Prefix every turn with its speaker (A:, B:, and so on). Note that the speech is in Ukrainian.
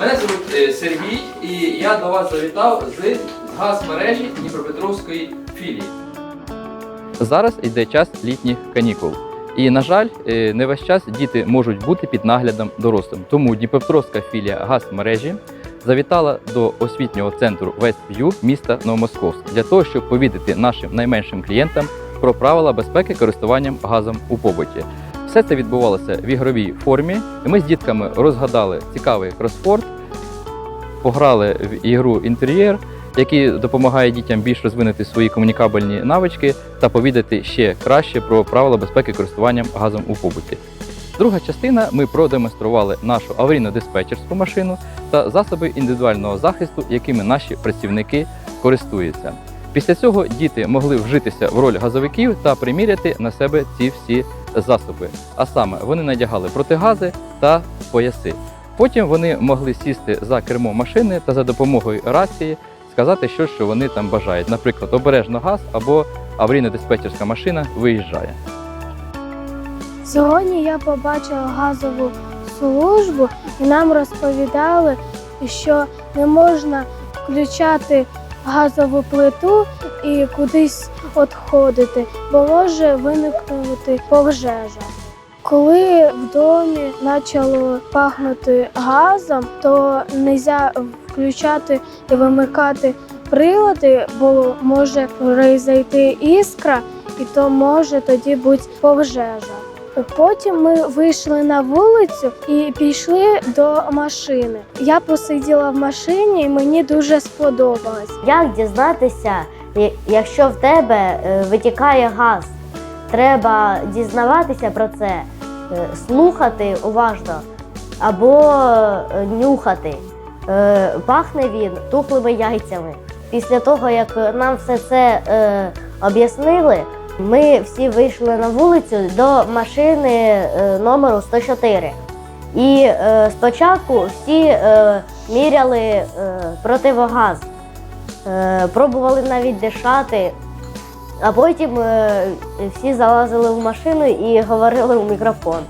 A: Мене звуть е, Сергій, і я до вас завітав з газмережі Дніпропетровської філії. Зараз йде час літніх канікул. І, на жаль, е, не весь час діти можуть бути під наглядом дорослим. Тому Дніпропетровська філія газмережі завітала до освітнього центру Westview міста Новомосковськ для того, щоб повідати нашим найменшим клієнтам про правила безпеки користуванням газом у побуті. Все це відбувалося в ігровій формі. Ми з дітками розгадали цікавий кросфорд, пограли в ігру інтер'єр, який допомагає дітям більш розвинути свої комунікабельні навички та повідати ще краще про правила безпеки користуванням газом у побуті. Друга частина ми продемонстрували нашу аварійно-диспетчерську машину та засоби індивідуального захисту, якими наші працівники користуються. Після цього діти могли вжитися в роль газовиків та приміряти на себе ці всі засоби. А саме вони надягали протигази та пояси. Потім вони могли сісти за кермо машини та за допомогою рації сказати щось, що вони там бажають. Наприклад, обережно газ або аварійно-диспетчерська машина виїжджає.
B: Сьогодні я побачила газову службу і нам розповідали, що не можна включати газову плиту і кудись відходити, бо може виникнути пожежа. Коли в домі почало пахнути газом, то не можна включати і вимикати прилади, бо може произойти іскра, і то може тоді бути пожежа. Потім ми вийшли на вулицю і пішли до машини. Я посиділа в машині і мені дуже сподобалось.
C: Як дізнатися, якщо в тебе е, витікає газ? Треба дізнаватися про це, е, слухати уважно або е, нюхати. Е, Пахне він тухлими яйцями. Після того, як нам все це е, об'яснили, ми всі вийшли на вулицю до машини е, номеру 104. І е, спочатку всі е, міряли е, противогаз. Е, пробували навіть дишати, а потім е, всі залазили в машину і говорили у мікрофон.